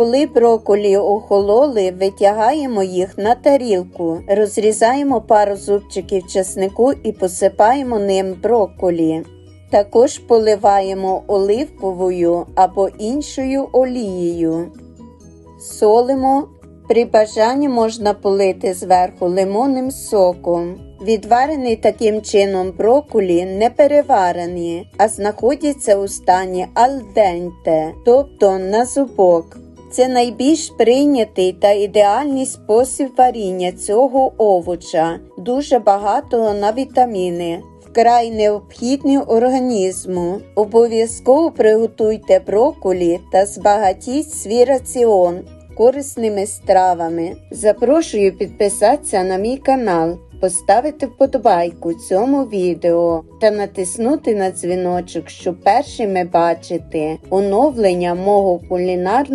Коли брокколі охололи, витягаємо їх на тарілку, розрізаємо пару зубчиків чеснику і посипаємо ним брокколі. Також поливаємо оливковою або іншою олією. Солимо. При бажанні можна полити зверху лимонним соком. Відварений таким чином брокколі не переварені, а знаходяться у стані альденте, тобто на зубок. Це найбільш прийнятий та ідеальний спосіб варіння цього овоча, дуже багатого на вітаміни, вкрай необхідні організму. Обов'язково приготуйте брокколі та збагатіть свій раціон корисними стравами. Запрошую підписатися на мій канал, поставити вподобайку цьому відео та натиснути на дзвіночок, щоб першими бачити оновлення мого кулінарного